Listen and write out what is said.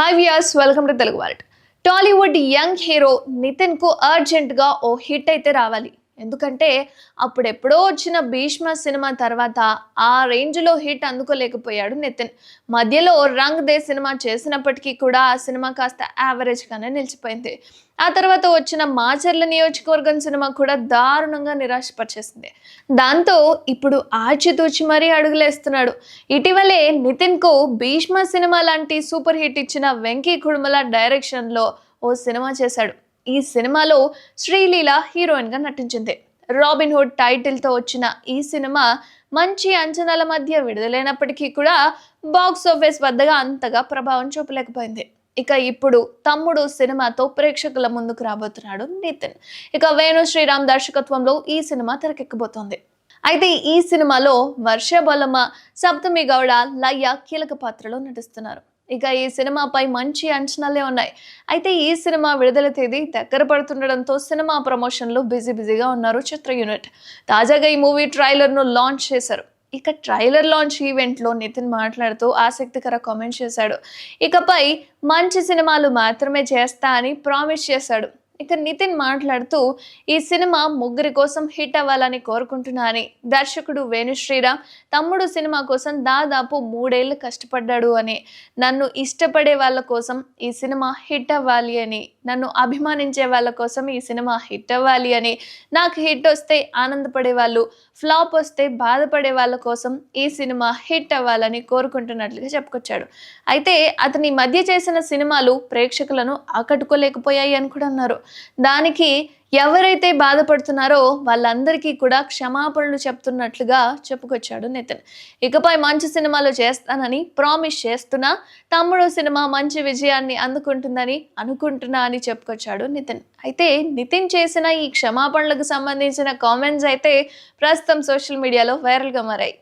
Hi viewers welcome to Telugu world Tollywood young hero నితిన్కు అర్జెంట్గా ఓ hit అయితే రావాలి. ఎందుకంటే అప్పుడెప్పుడో వచ్చిన భీష్మ సినిమా తర్వాత ఆ రేంజ్లో హిట్ అందుకోలేకపోయాడు నితిన్. మధ్యలో రంగ్ దే సినిమా చేసినప్పటికీ కూడా ఆ సినిమా కాస్త యావరేజ్గానే నిలిచిపోయింది. ఆ తర్వాత వచ్చిన మాచర్ల నియోజకవర్గం సినిమా కూడా దారుణంగా నిరాశపరిచేసింది. దాంతో ఇప్పుడు ఆచితూచి మరీ అడుగులేస్తున్నాడు. ఇటీవలే నితిన్కు భీష్మ సినిమా లాంటి సూపర్ హిట్ ఇచ్చిన వెంకీ కుడుమల డైరెక్షన్లో ఓ సినిమా చేశాడు. ఈ సినిమాలో శ్రీలీల హీరోయిన్గా నటించింది. రాబిన్ హుడ్ టైటిల్తో వచ్చిన ఈ సినిమా మంచి అంచనాల మధ్య విడుదలైనప్పటికీ కూడా బాక్స్ ఆఫీస్ వద్దగా అంతగా ప్రభావం చూపలేకపోయింది. ఇక ఇప్పుడు తమ్ముడు సినిమాతో ప్రేక్షకుల ముందుకు రాబోతున్నాడు నితిన్. ఇక వేణు శ్రీరామ్ దర్శకత్వంలో ఈ సినిమా తెరకెక్కబోతోంది. అయితే ఈ సినిమాలో వర్ష బొలమ సప్తమి గౌడ లయ్య కీలక పాత్రలో నటిస్తున్నారు. ఇక ఈ సినిమాపై మంచి అంచనాలే ఉన్నాయి. అయితే ఈ సినిమా విడుదల తేదీ దగ్గర పడుతుండడంతో సినిమా ప్రమోషన్లో బిజీ బిజీగా ఉన్నారు చిత్ర యూనిట్. తాజాగా ఈ మూవీ ట్రైలర్ను లాంచ్ చేశారు. ఇక ట్రైలర్ లాంచ్ ఈవెంట్లో నితిన్ మాట్లాడుతూ ఆసక్తికర కామెంట్ చేశాడు. ఇకపై మంచి సినిమాలు మాత్రమే చేస్తా అని ప్రామిస్ చేశాడు. ఇక నితిన్ మాట్లాడుతూ ఈ సినిమా ముగ్గురి కోసం హిట్ అవ్వాలని కోరుకుంటున్నా అని. దర్శకుడు వేణు శ్రీరామ్ తమ్ముడు సినిమా కోసం దాదాపు మూడేళ్ళు కష్టపడ్డాడు అని. నన్ను ఇష్టపడే వాళ్ళ కోసం ఈ సినిమా హిట్ అవ్వాలి అని. నన్ను అభిమానించే వాళ్ళ కోసం ఈ సినిమా హిట్ అవ్వాలి అని. నాకు హిట్ వస్తే ఆనందపడే వాళ్ళు ఫ్లాప్ వస్తే బాధపడే వాళ్ళ కోసం ఈ సినిమా హిట్ అవ్వాలని కోరుకుంటున్నట్లుగా చెప్పుకొచ్చాడు. అయితే అతని మధ్య చేసిన సినిమాలు ప్రేక్షకులను ఆకట్టుకోలేకపోయాయి అని కూడా అన్నారు. దానికి ఎవరైతే బాధపడుతున్నారో వాళ్ళందరికీ కూడా క్షమాపణలు చెప్తున్నట్లుగా చెప్పుకొచ్చాడు నితిన్. ఇకపై మంచి సినిమాలు చేస్తానని ప్రామిస్ చేస్తున్నా తమ్ముడు సినిమా మంచి విజయాన్ని అందుకుంటుందని అనుకుంటున్నా అని చెప్పుకొచ్చాడు నితిన్. అయితే నితిన్ చేసిన ఈ క్షమాపణలకు సంబంధించిన కామెంట్స్ అయితే ప్రస్తుతం సోషల్ మీడియాలో వైరల్గా మారాయి.